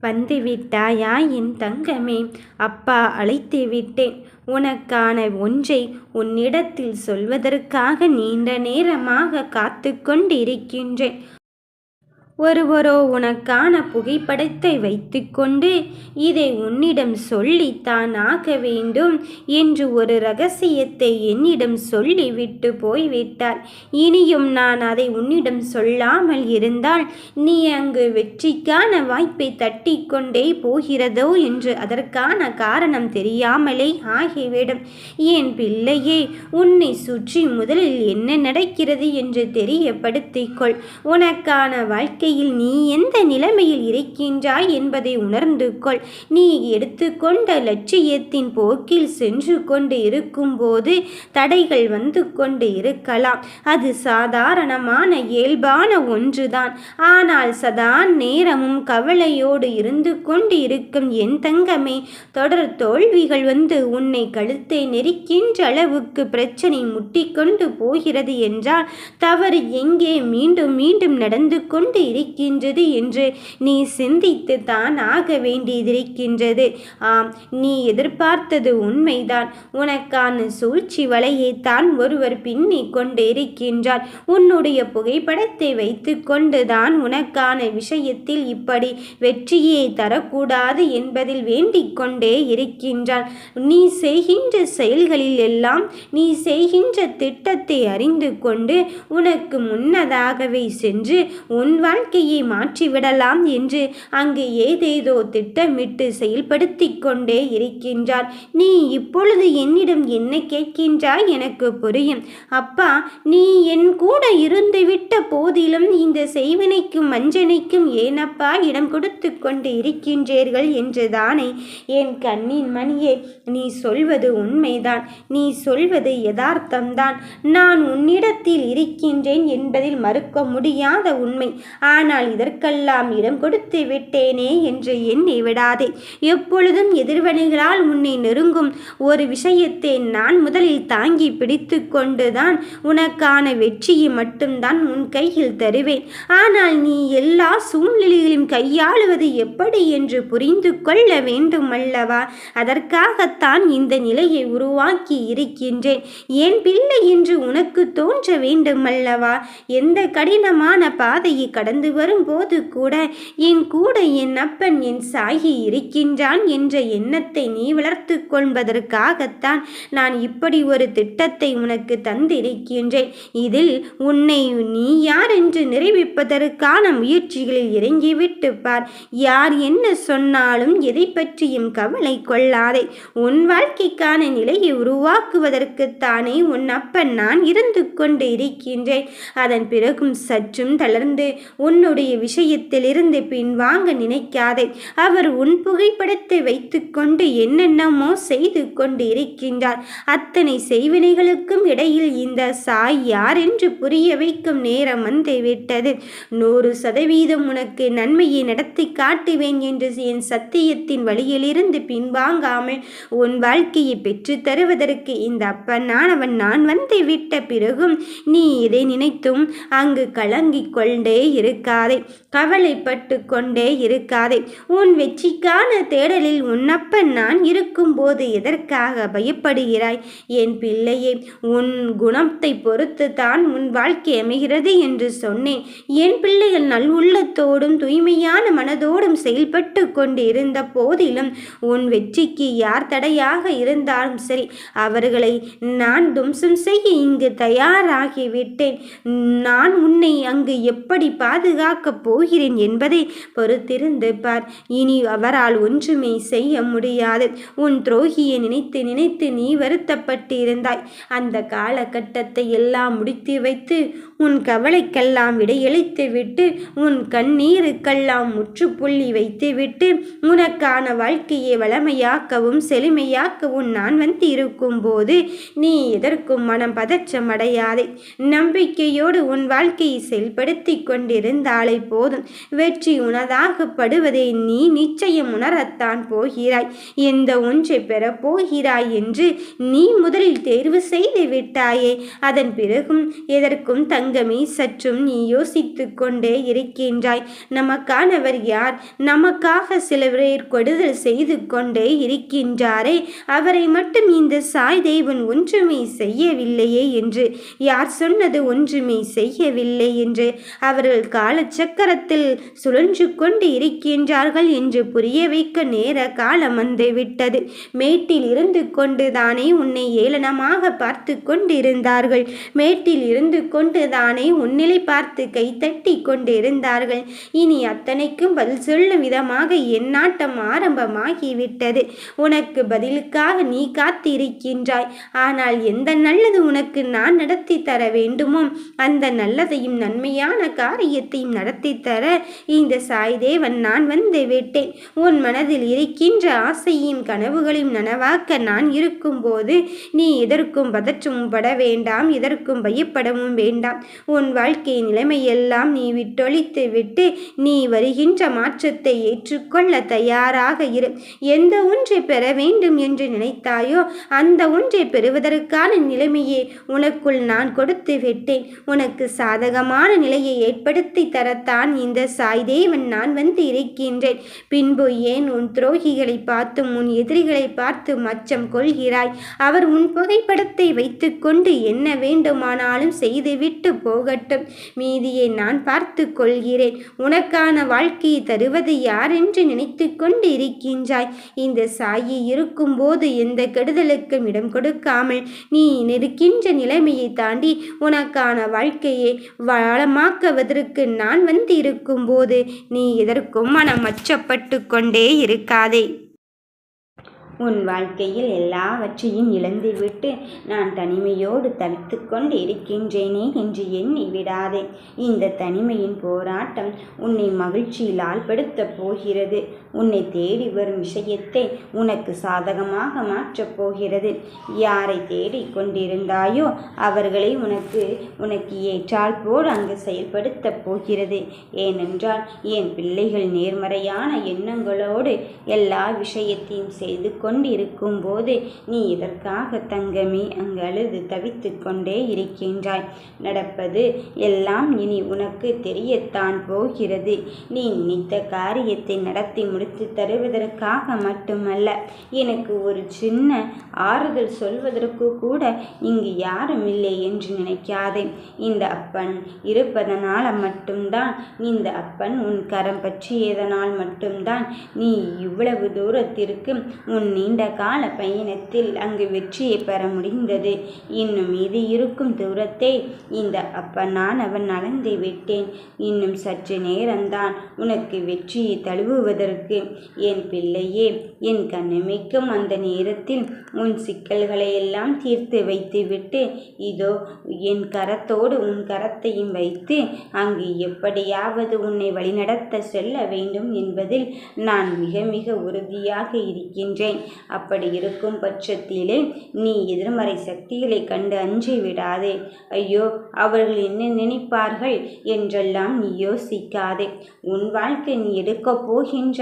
வந்து விட்டாயா என் தங்கமே அப்பா அழைத்து விட்டேன். உனக்கான ஒன்றை உன்னிடத்தில் சொல்வதற்காக நீண்ட நேரமாக காத்து கொண்டிருக்கின்றேன். ஒருவரோ உனக்கான புகைப்படத்தை வைத்துக்கொண்டு இதை உன்னிடம் சொல்லித்தான் ஆக வேண்டும் என்று ஒரு ரகசியத்தை என்னிடம் சொல்லிவிட்டு போய்விட்டார் இனியும் நான் அதை உன்னிடம் சொல்லாமல் இருந்தால் நீ அங்கு வெற்றிக்கான வாய்ப்பை தட்டி கொண்டே போகிறதோ என்று அதற்கான காரணம் தெரியாமலே ஆகிவிடும். என் பிள்ளையே உன்னை சுற்றி முதலில் என்ன நடக்கிறது என்று தெரியப்படுத்திக்கொள் உனக்கான வாழ்க்கை வாழ்க்கையில் நீ எந்த நிலைமையில் இருக்கின்றாய் என்பதை உணர்ந்து கொள். நீ எடுத்துக்கொண்ட லட்சியத்தின் போக்கில் சென்று கொண்டு இருக்கும்போது தடைகள் வந்து கொண்டு இருக்கலாம். அது சாதாரணமான இயல்பான ஒன்றுதான். ஆனால் சதா நேரமும் கவலையோடு இருந்து கொண்டு இருக்கும் என் தங்கமே தொடர் தோல்விகள் வந்து உன்னை கழுத்தை நெருக்கின்ற அளவுக்கு பிரச்சனை முட்டிக்கொண்டு போகிறது என்றால் தவறு எங்கே மீண்டும் மீண்டும் நடந்து கொண்டு இருக்கின்றது என்று நீ சிந்தித்து தான் ஆக வேண்டியதிருக்கின்றது. ஆம் நீ எதிர்பார்த்தது உண்மைதான். உனக்கான சூழ்ச்சி வலையை தான் ஒருவர் பின்னி கொண்டு இருக்கின்றார். உன்னுடைய புகைப்படத்தை வைத்து கொண்டுதான் உனக்கான விஷயத்தில் இப்படி வெற்றியை தரக்கூடாது என்பதில் வேண்டிக் கொண்டே இருக்கின்றான் நீ செய்கின்ற செயல்களில் எல்லாம் நீ செய்கின்ற திட்டத்தை அறிந்து கொண்டு உனக்கு முன்னதாகவே சென்று உன் வாழ்க்கை வாழ்க்கையை மாற்றிவிடலாம் என்று அங்கு ஏதேதோ திட்டமிட்டு செயல்படுத்தி கொண்டே இருக்கின்றார். நீ இப்பொழுது என்னிடம் என்ன கேட்கின்றாய் எனக்கு புரியும். அப்பா நீ என் கூட இருந்துவிட்ட போதிலும் இந்த செய்வினைக்கும் மஞ்சனைக்கும் ஏனப்பா இடம் கொடுத்து கொண்டு இருக்கின்றீர்கள் என்றுதானே? என் கண்ணின் மணியே நீ சொல்வது உண்மைதான். நீ சொல்வது யதார்த்தம்தான். நான் உன்னிடத்தில் இருக்கின்றேன் என்பதில் மறுக்க முடியாத உண்மை. ஆனால் இதற்கெல்லாம் இடம் கொடுத்து விட்டேனே என்று எண்ணி விடாதே. எப்பொழுதும் எதிர்வனைகளால் உன்னை நெருங்கும் ஒரு விஷயத்தை நான் முதலில் தாங்கி பிடித்து கொண்டுதான் உனக்கான வெற்றியை மட்டும்தான் உன் கையில் தருவேன். ஆனால் நீ எல்லா சூழ்நிலைகளையும் கையாளுவது எப்படி என்று புரிந்து கொள்ள வேண்டும் அல்லவா அதற்காகத்தான் இந்த நிலையை உருவாக்கி இருக்கின்றேன். ஏன் பிள்ளை என்று உனக்கு தோன்ற வேண்டும் அல்லவா எந்த கடினமான பாதையை கடந்து அது வரும்போது கூட என் கூட என் அப்பன் என் சாகி இருக்கின்றான் என்ற எண்ணத்தை நீ வளர்த்து கொள்வதற்காகத்தான் நான் இப்படி ஒரு திட்டத்தை உனக்கு தந்திருக்கின்றேன். இதில் உன்னை நீ யார் என்று நிரூபிப்பதற்கான முயற்சிகளில் இறங்கிவிட்டு பார். யார் என்ன சொன்னாலும் எதை பற்றியும் கவலை கொள்ளாதே. உன் வாழ்க்கைக்கான நிலையை உருவாக்குவதற்குத்தானே உன் அப்பன் நான் இருந்து கொண்டு இருக்கின்றேன். அதன் பிறகும் சற்றும் தளர்ந்து உன் உன்னுடைய விஷயத்திலிருந்து பின் வாங்க நினைக்காதே. அவர் உன் புகைப்படத்தை வைத்துக்கொண்டு என்னென்னமோ செய்து கொண்டு இருக்கின்றார் அத்தனை செய்வினைகளுக்கும் இடையில் இந்த சாய் யார் என்று புரிய வைக்கும் நேரம் வந்துவிட்டது நூறு சதவீதம் உனக்கு நன்மையை நடத்தி காட்டுவேன் என்று என் சத்தியத்தின் வழியிலிருந்து பின்வாங்காமல் உன் வாழ்க்கையை பெற்று தருவதற்கு இந்த அப்பனானவன் நான் வந்து விட்ட பிறகும் நீ இதை நினைத்தும் அங்கு கலங்கிக் கொண்டே இருக்க இருக்காதே. கவலைப்பட்டு கொண்டே இருக்காதே. உன் வெற்றிக்கான தேடலில் உன்னப்பன் நான் இருக்கும்போது எதற்காக பயப்படுகிறாய்? என் பிள்ளையே உன் குணத்தை பொறுத்து தான் உன் வாழ்க்கை அமைகிறது என்று சொன்னேன். என் பிள்ளைகள் நல் உள்ளத்தோடும் தூய்மையான மனதோடும் செயல்பட்டு கொண்டு இருந்த போதிலும் உன் வெற்றிக்கு யார் தடையாக இருந்தாலும் சரி அவர்களை நான் தும்சம் செய்ய இங்கு தயாராகிவிட்டேன். நான் உன்னை அங்கு எப்படி பாது பாதுகாக்கப் போகிறேன் என்பதை பொறுத்திருந்து பார். இனி அவரால் ஒன்றுமே செய்ய முடியாது. உன் துரோகியை நினைத்து நினைத்து நீ வருத்தப்பட்டு இருந்தாய் அந்த காலகட்டத்தை எல்லாம் முடித்து வைத்து உன் கவலைக்கெல்லாம் விடையளித்து விட்டு உன் கண்ணீருக்கெல்லாம் முற்றுப்புள்ளி வைத்துவிட்டு உனக்கான வாழ்க்கையை வளமையாக்கவும் செழுமையாக்கவும் நான் வந்து இருக்கும் போது நீ எதற்கும் மனம் பதற்றம் அடையாதே. நம்பிக்கையோடு உன் வாழ்க்கையை செயல்படுத்தி கொண்டிருந்தாலே போதும். வெற்றி உனதாகப்படுவதை நீ நிச்சயம் உணரத்தான் போகிறாய். எந்த ஒன்றை பெறப் என்று நீ முதலில் தேர்வு செய்து விட்டாயே. அதன் பிறகும் எதற்கும் தங்க தங்கமி சற்றும் நீ யோசித்து கொண்டே இருக்கின்றாய். நமக்கானவர் யார்? நமக்காக சில பேர் கொடுதல் செய்து கொண்டே இருக்கின்றாரே. அவரை மட்டும் இந்த சாய் தேவன் ஒன்றுமே செய்யவில்லையே என்று. யார் சொன்னது ஒன்றுமே செய்யவில்லை என்று. அவர்கள் காலச்சக்கரத்தில் சுழன்று கொண்டு இருக்கின்றார்கள் என்று புரிய வைக்க நேர காலம் வந்து விட்டது மேட்டில் இருந்து கொண்டு தானே உன்னை ஏளனமாக பார்த்து கொண்டிருந்தார்கள். மேட்டில் இருந்து கொண்டு தானே உன்னிலை பார்த்து கைத்தட்டி கொண்டிருந்தார்கள். இனி அத்தனைக்கும் பதில் சொல்லும் விதமாக எந்நாட்டம் ஆரம்பமாகிவிட்டது. உனக்கு பதிலுக்காக நீ காத்திருக்கின்றாய். ஆனால் எந்த நல்லது உனக்கு நான் நடத்தி தர வேண்டுமோ அந்த நல்லதையும் நன்மையான காரியத்தையும் நடத்தி தர இந்த சாய்தேவன் நான் வந்து விட்டேன். உன் மனதில் இருக்கின்ற ஆசையும் கனவுகளையும் நனவாக்க நான் இருக்கும்போது நீ எதற்கும் பதற்றமும் பட வேண்டாம் எதற்கும் பயப்படவும் வேண்டாம். உன் வாழ்க்கை நிலைமையெல்லாம் நீ விட்டொழித்து விட்டு நீ வருகின்ற மாற்றத்தை ஏற்றுக்கொள்ள தயாராக இரு. எந்த ஒன்றை பெற வேண்டும் என்று நினைத்தாயோ அந்த ஒன்றை பெறுவதற்கான நிலைமையை உனக்குள் நான் கொடுத்து விட்டேன். உனக்கு சாதகமான நிலையை ஏற்படுத்தி தரத்தான் இந்த சாய்தேவன் நான் வந்து இருக்கின்றேன். பின்பு ஏன் உன் துரோகிகளை பார்த்தும் உன் எதிரிகளை பார்த்து மச்சம் கொள்கிறாய்? அவர் உன் புகைப்படத்தை வைத்துக்கொண்டு என்ன வேண்டுமானாலும் செய்துவிட்டு போகட்டும். மீதியை நான் பார்த்து கொள்கிறேன். உனக்கான வாழ்க்கையை தருவது யார் என்று நினைத்து கொண்டு இருக்கின்றாய் இந்த சாயி இருக்கும்போது எந்த கெடுதலுக்கும் இடம் கொடுக்காமல் நீ நிற்கின்ற நிலைமையை தாண்டி உனக்கான வாழ்க்கையை வளமாக்குவதற்கு நான் வந்து இருக்கும்போது நீ எதற்கும் மனம் அச்சப்பட்டு கொண்டே இருக்காதே. உன் வாழ்க்கையில் எல்லாவற்றையும் இழந்துவிட்டு நான் தனிமையோடு தவித்து கொண்டு இருக்கின்றேனே என்று எண்ணி விடாதே. இந்த தனிமையின் போராட்டம் உன்னை மகிழ்ச்சியில் ஆழ்படுத்தப் போகிறது. உன்னை தேடி வரும் விஷயத்தை உனக்கு சாதகமாக மாற்றப் போகிறது. யாரை தேடிக் கொண்டிருந்தாயோ அவர்களை உனக்கு உனக்கு ஏற்றால் போல் அங்கு செயல்படுத்தப் போகிறது. ஏனென்றால் என் பிள்ளைகள் நேர்மறையான எண்ணங்களோடு எல்லா விஷயத்தையும் செய்து கொண்டிருக்கும் போது நீ இதற்காக தங்கமே அங்கு அழுது தவித்து கொண்டே இருக்கின்றாய். நடப்பது எல்லாம் இனி உனக்கு தெரியத்தான் போகிறது. நீ நினைத்த காரியத்தை நடத்தி முடித்து தருவதற்காக மட்டுமல்ல எனக்கு ஒரு சின்ன ஆறுதல் சொல்வதற்கு கூட இங்கு யாரும் இல்லை என்று நினைக்காதே. இந்த அப்பன் இருப்பதனால் மட்டும்தான் இந்த அப்பன் உன் கரம் பற்றியதனால் மட்டும்தான் நீ இவ்வளவு தூரத்திற்கு உன் நீண்ட கால பயணத்தில் அங்கு வெற்றியை பெற முடிந்தது. இன்னும் இது இருக்கும் தூரத்தை இந்த அப்பனான் அவன் நடந்து விட்டேன். இன்னும் சற்று நேரம்தான் உனக்கு வெற்றியை தழுவுவதற்கு. என் பிள்ளையே என் கண்ணமைக்கும் அந்த நேரத்தில் உன் சிக்கல்களை எல்லாம் தீர்த்து வைத்துவிட்டு இதோ என் கரத்தோடு உன் கரத்தையும் வைத்து அங்கு எப்படியாவது உன்னை வழிநடத்த செல்ல வேண்டும் என்பதில் நான் மிக மிக உறுதியாக இருக்கின்றேன். அப்படி இருக்கும் பட்சத்திலே நீ எதிர்மறை சக்திகளை கண்டு அஞ்சி விடாதே. ஐயோ அவர்கள் என்ன நினைப்பார்கள் என்றெல்லாம் நீ யோசிக்காதே. உன் வாழ்க்கை நீ எடுக்கப் போகின்ற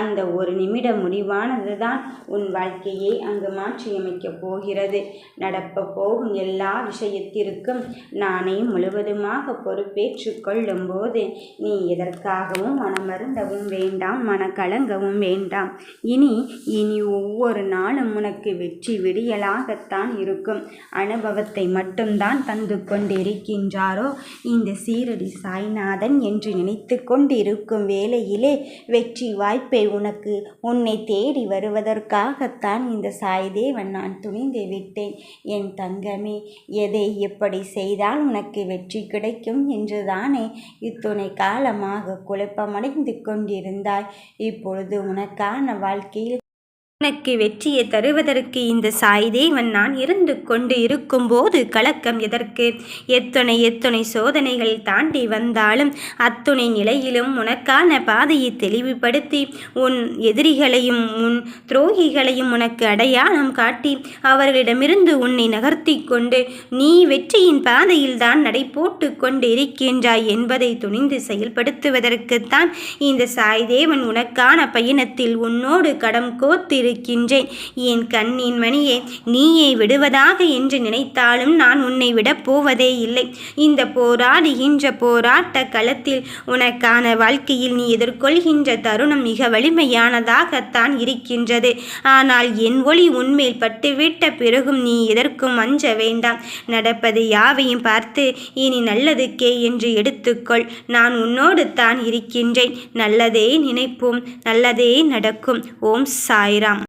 அந்த ஒரு நிமிட முடிவானது தான் உன் வாழ்க்கையை அங்கு மாற்றியமைக்கப் போகிறது. நடப்ப போகும் எல்லா விஷயத்திற்கும் நானே முழுவதுமாக பொறுப்பேற்று கொள்ளும் போது நீ எதற்காகவும் மனமருந்தவும் வேண்டாம் மனக்கலங்கவும் வேண்டாம். இனி இனி ஒவ்வொரு நாளும் உனக்கு வெற்றி விடியலாகத்தான் இருக்கும். அனுபவத்தை மட்டும்தான் தந்து கொண்டிருக்கின்றாரோ? இந்த சீரடி சாய்நாதன் என்று நினைத்து கொண்டிருக்கும் வேளையிலே வெற்றி வாய்ப்பை உனக்கு உன்னை தேடி வருவதற்காகத்தான் இந்த சாய்தேவன் நான் துணிந்து விட்டேன். என் தங்கமே எதை எப்படி செய்தால் உனக்கு வெற்றி கிடைக்கும் என்றுதானே இத்துணை காலமாக குழப்பமடைந்து கொண்டிருந்தாய். இப்பொழுது உனக்கான வாழ்க்கையில் உனக்கு வெற்றியை தருவதற்கு இந்த சாய்தேவன் நான் இருந்து கொண்டு இருக்கும்போது கலக்கம் எதற்கு? எத்தனை எத்தனை சோதனைகள் தாண்டி வந்தாலும் அத்துணை நிலையிலும் உனக்கான பாதையை தெளிவுபடுத்தி உன் எதிரிகளையும் உன் துரோகிகளையும் உனக்கு அடையாளம் காட்டி அவர்களிடமிருந்து உன்னை நகர்த்தி கொண்டு நீ வெற்றியின் பாதையில்தான் நடை போட்டு கொண்டு இருக்கின்றாய் என்பதை துணிந்து செயல்படுத்துவதற்குத்தான் இந்த சாய்தேவன் உனக்கான பயணத்தில் உன்னோடு கடம் கோத்திரு கொண்டிருக்கின்றேன் என் கண்ணின் மணியே நீயே விடுவதாக என்று நினைத்தாலும் நான் உன்னை விடப் போவதே இல்லை. இந்த போராடுகின்ற போராட்ட களத்தில் உனக்கான வாழ்க்கையில் நீ எதிர்கொள்கின்ற தருணம் மிக வலிமையானதாகத்தான் இருக்கின்றது. ஆனால் என் ஒளி உன்மேல் பட்டுவிட்ட பிறகும் நீ எதற்கும் அஞ்ச வேண்டாம். நடப்பது யாவையும் பார்த்து இனி நல்லதுக்கே என்று எடுத்துக்கொள். நான் உன்னோடு தான் இருக்கின்றேன். நல்லதே நினைப்போம் நல்லதே நடக்கும். ஓம் சாய்ராம்.